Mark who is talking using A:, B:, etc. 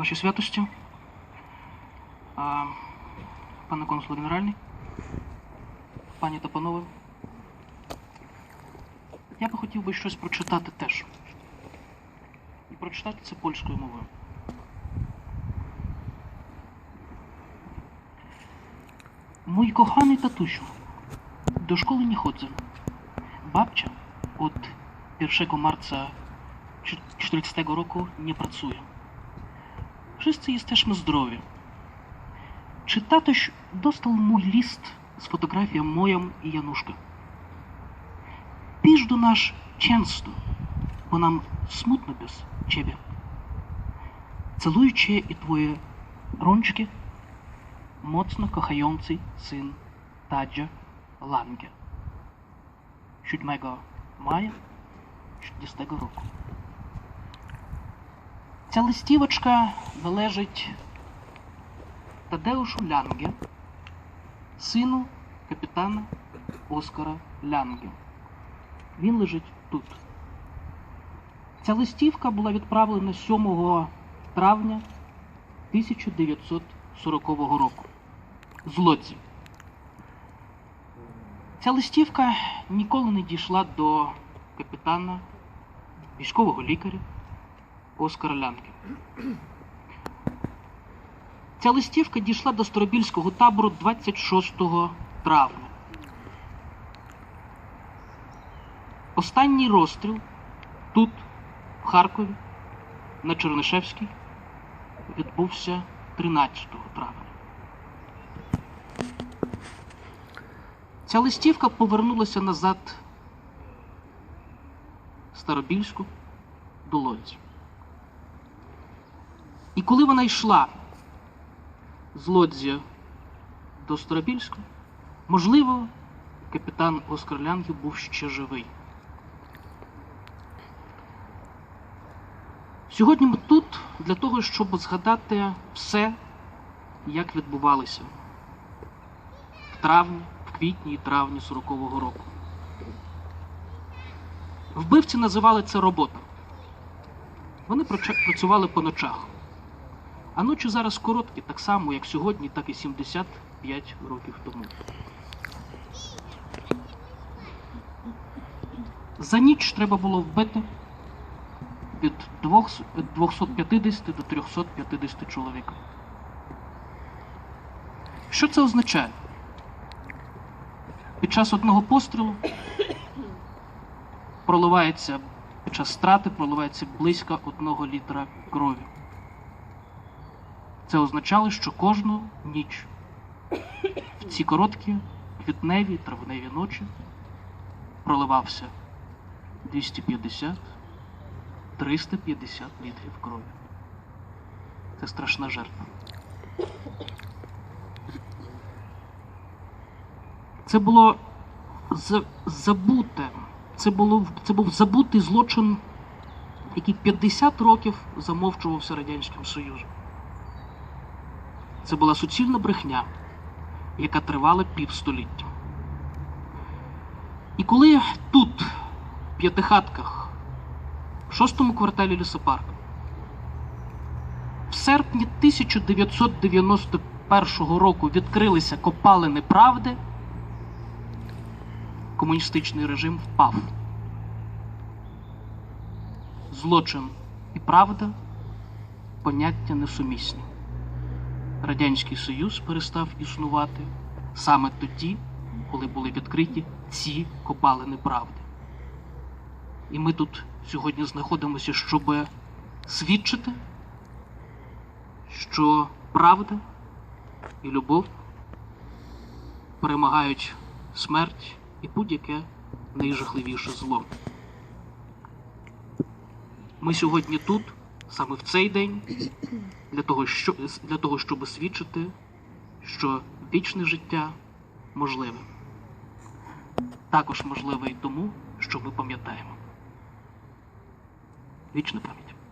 A: Ваші святості, а, пане консул генеральний, пані та панове, я би хотів би щось прочитати теж. І прочитати це польською мовою. Mój kochany tatusiu, do szkoły nie chodzę. Babcia od 1 marca 40 roku nie pracuje. Wszyscy jesteśmy zdrowi. Czy tatuś dostał mój list z fotografią moją i Januszka? Pisz do nas często, bo nam smutno bez ciebie. Caluję cię i twoje rączki, mocno kochający syn Tadzia Lange. 7 maja 40 roku. Ця листівочка належить Тадеушу Лянге, сину капітана Оскара Лянге. Він лежить тут. Ця листівка була відправлена 7 травня 1940 року з Лодзі. Ця листівка ніколи не дійшла до капітана, військового лікаря Оскара Лянки. Ця листівка дійшла до Старобільського табору 26 травня. Останній розстріл тут, в Харкові, на Чернишевській, відбувся 13 травня. Ця листівка повернулася назад Старобільську до Лодзі. І коли вона йшла з Лодзі до Старобільська, можливо, капітан Оскар Лянгів був ще живий. Сьогодні ми тут для того, щоб згадати все, як відбувалося в травні, в квітні і травні 40-го року. Вбивці називали це робота. Вони працювали по ночах. А ночі зараз короткі, так само, як сьогодні, так і 75 років тому. За ніч треба було вбити від від 250 до 350 чоловік. Що це означає? Під час одного пострілу проливається, під час страти проливається близько одного літра крові. Це означало, що кожну ніч в ці короткі квітневі травневі ночі проливався 250 350 літрів крові. Це страшна жертва. Це було забуте. Це, було, це був забутий злочин, який 50 років замовчувався Радянським Союзом. Це була суцільна брехня, яка тривала півстоліття. І коли тут, в п'ятихатках, в шостому кварталі лісопарку, в серпні 1991 року відкрилися копалини правди, комуністичний режим впав. Злочин і правда поняття несумісні. Радянський Союз перестав існувати саме тоді, коли були відкриті ці копалини правди. І ми тут сьогодні знаходимося, щоб свідчити, що правда і любов перемагають смерть і будь-яке найжахливіше зло. Ми сьогодні тут, саме в цей день, для того, що, для того, щоб свідчити, що вічне життя можливе. Також можливе і тому, що ми пам'ятаємо. Вічна пам'ять.